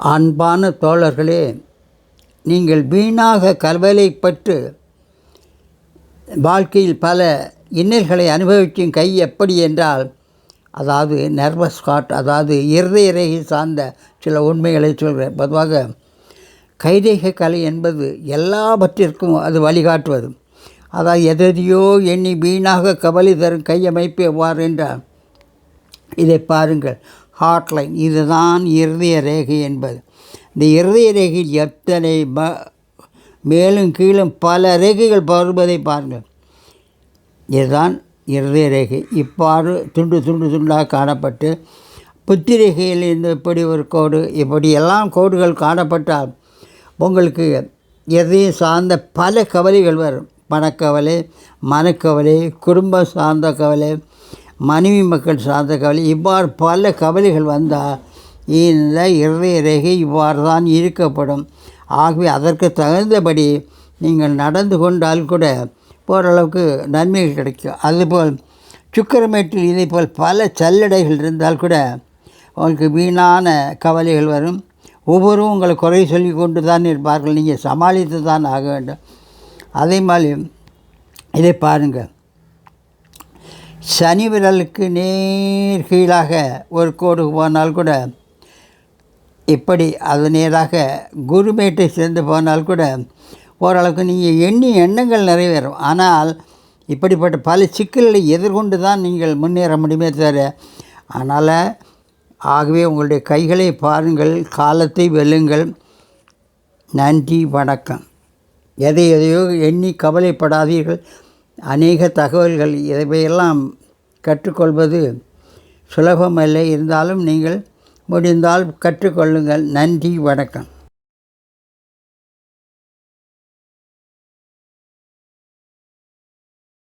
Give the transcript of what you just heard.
அன்பான தோழர்களே நீங்கள் வீணாக கவலைப்பட்டு வாழ்க்கையில் பல இன்னல்களை அனுபவிக்கும் கை எப்படி என்றால் அதாவது நர்வஸ் காட் அதாவது இருதய ரேகை சார்ந்த சில உண்மைகளை சொல்கிறேன். பொதுவாக கைரேகை கலை என்பது எல்லாவற்றிற்கும் அது வழிகாட்டுவது. அதாவது எதையோ எண்ணி வீணாக கவலை தரும் கையமைப்பு எவ்வாறு என்றால் இதை பாருங்கள். ஹாட்லைன் இதுதான் இருதய ரேகை என்பது. இந்த இருதய ரேகையில் எத்தனை ப மேலும் கீழும் பல ரேகைகள் வருவதை பாருங்கள். இதுதான் இருதய ரேகை. இவ்வாறு துண்டு துண்டு துண்டாக காணப்பட்டு புத்திரேகையில் இந்த இப்படி ஒரு கோடு இப்படி எல்லாம் கோடுகள் காணப்பட்டால் உங்களுக்கு எதையும் சார்ந்த பல கவலைகள் வரும். பணக்கவலை மனக்கவலை குடும்பம் சார்ந்த கவலை மனைவி மக்கள் சார்ந்த கவலை இவ்வாறு பல கவலைகள் வந்தால் இந்த இருதய ரேகை இவ்வாறு தான் இருக்கப்படும். ஆகவே அதற்கு தகுந்தபடி நீங்கள் நடந்து கொண்டால் கூட ஓரளவுக்கு நன்மைகள் கிடைக்கும். அதுபோல் சுக்கரமேட்டில் இதே போல் பல சல்லடைகள் இருந்தால் கூட உங்களுக்கு வீணான கவலைகள் வரும். ஒவ்வொருவரும் உங்களை குறை சொல்லி கொண்டு தான் இருப்பார்கள். நீங்கள் சமாளித்து தான் ஆக வேண்டும். அதே மாதிரி இதை பாருங்கள். சனி விரலுக்கு நேர் கீழாக ஒரு கோடு போனால் கூட இப்படி அது நேராக குருமேட்டை சேர்ந்து போனால் கூட ஓரளவுக்கு நீங்கள் எண்ணி எண்ணங்கள் நிறைவேறும். ஆனால் இப்படிப்பட்ட பல சிக்கல்களை எதிர்கொண்டு தான் நீங்கள் முன்னேற முடியுமே தவிர அதனால் ஆகவே உங்களுடைய கைகளை பாருங்கள் காலத்தை வெல்லுங்கள். நன்றி வணக்கம். எதை எதையோ எண்ணி கவலைப்படாதீர்கள். அநேக தகவல்கள் இவையெல்லாம் கற்றுக்கொள்வது சுலபமல்ல. இருந்தாலும் நீங்கள் முடிந்தால் கற்றுக்கொள்ளுங்கள். நன்றி வணக்கம்.